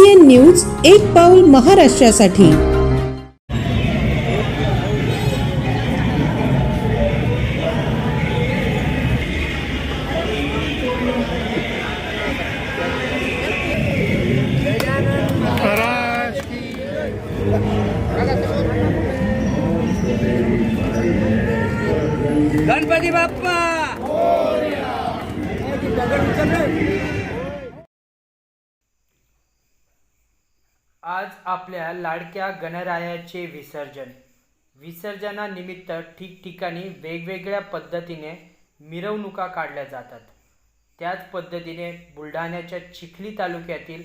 N news एक पाऊल महाराष्ट्रासाठी. गणपती बाप्पा! आज आपल्या लाडक्या गणरायाचे विसर्जन. विसर्जनानिमित्त ठिकठिकाणी वेगवेगळ्या पद्धतीने मिरवणुका काढल्या जातात. त्याच पद्धतीने बुलढाण्याच्या चिखली तालुक्यातील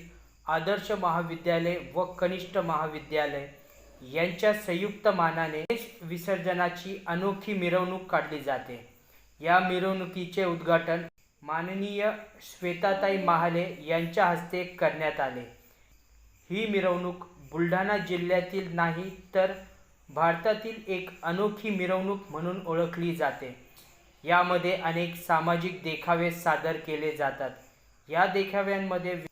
आदर्श महाविद्यालय व कनिष्ठ महाविद्यालय यांच्या संयुक्त मानाने विसर्जनाची अनोखी मिरवणूक काढली जाते. या मिरवणुकीचे उद्घाटन माननीय श्वेताताई महाले यांच्या हस्ते करण्यात आले. ही मिरवणूक बुलढाणा जिल्ह्यातील नाही तर भारतातील एक अनोखी मिरवणूक म्हणून ओळखली जाते. यामध्ये अनेक सामाजिक देखावे सादर केले जातात. या देखाव्यांमध्ये वि-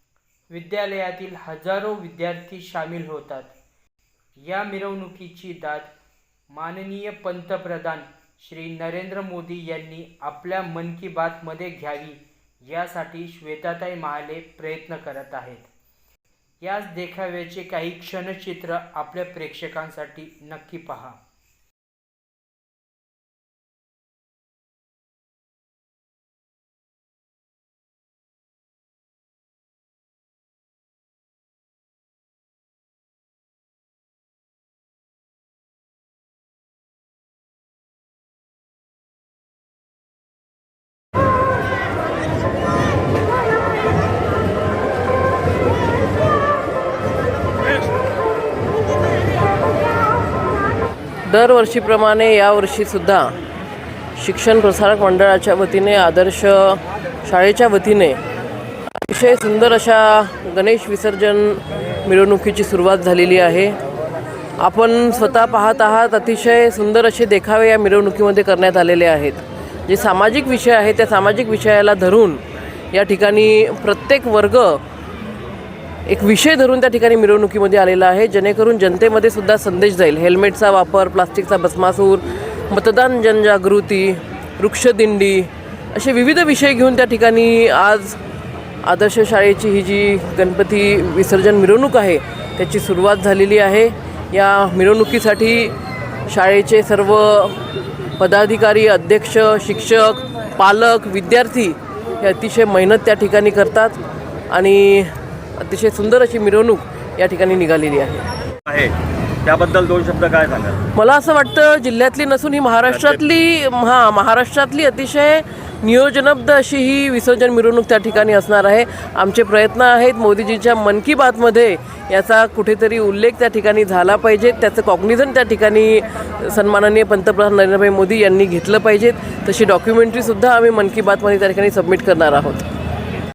विद्यालयातील हजारो विद्यार्थी सामील होतात. या मिरवणुकीची दाद माननीय पंतप्रधान श्री नरेंद्र मोदी यांनी आपल्या मन की बातमध्ये घ्यावी यासाठी श्वेताताई महाले प्रयत्न करत आहेत. याच देखाव्याचे काही क्षणचित्र आपल्या प्रेक्षकांसाठी नक्की पहा. दरवर्षीप्रमाणे यावर्षीसुद्धा शिक्षण प्रसारक मंडळाच्या वतीने आदर्श शाळेच्या वतीने अतिशय सुंदर अशा गणेश विसर्जन मिरवणुकीची सुरुवात झालेली आहे. आपण स्वतः पाहत आहात अतिशय सुंदर असे देखावे या मिरवणुकीमध्ये करण्यात आलेले आहेत. जे सामाजिक विषय आहे त्या सामाजिक विषयाला धरून या ठिकाणी प्रत्येक वर्ग एक विषय धरून त्या ठिकाणी मिरवणुकीमध्ये आलेला आहे. जेणेकरून जनतेमध्ये सुद्धा संदेश जाईल. हेल्मेटचा वापर प्लास्टिकचा भस्मासूर मतदान जनजागृती वृक्षदिंडी असे विविध विषय घेऊन त्या ठिकाणी आज आदर्श शाळेची ही जी गणपती विसर्जन मिरवणूक आहे त्याची सुरुवात झालेली आहे. या मिरवणुकीसाठी शाळेचे सर्व पदाधिकारी अध्यक्ष शिक्षक पालक विद्यार्थी हे अतिशय मेहनत त्या ठिकाणी करतात. आणि अतिशय सुंदर अशी मिरवणूक या ठिकाणी निघालेली आहे. त्याबद्दल दोन शब्द काय सांगाल? मला असं वाटतं जिल्ह्यातली नसून ही महाराष्ट्रातली हां महाराष्ट्रातली अतिशय नियोजनबद्ध अशी ही विसर्जन मिरवणूक त्या ठिकाणी असणार आहे. आमचे प्रयत्न आहेत मोदीजीच्या मन की बातमध्ये याचा कुठेतरी उल्लेख त्या ठिकाणी झाला पाहिजे. त्याचं कॉग्निझन त्या ठिकाणी सन्माननीय पंतप्रधान नरेंद्रभाई मोदी यांनी घेतलं पाहिजेत तशी डॉक्युमेंटरीसुद्धा आम्ही मन की बातमध्ये त्या ठिकाणी सबमिट करणार आहोत.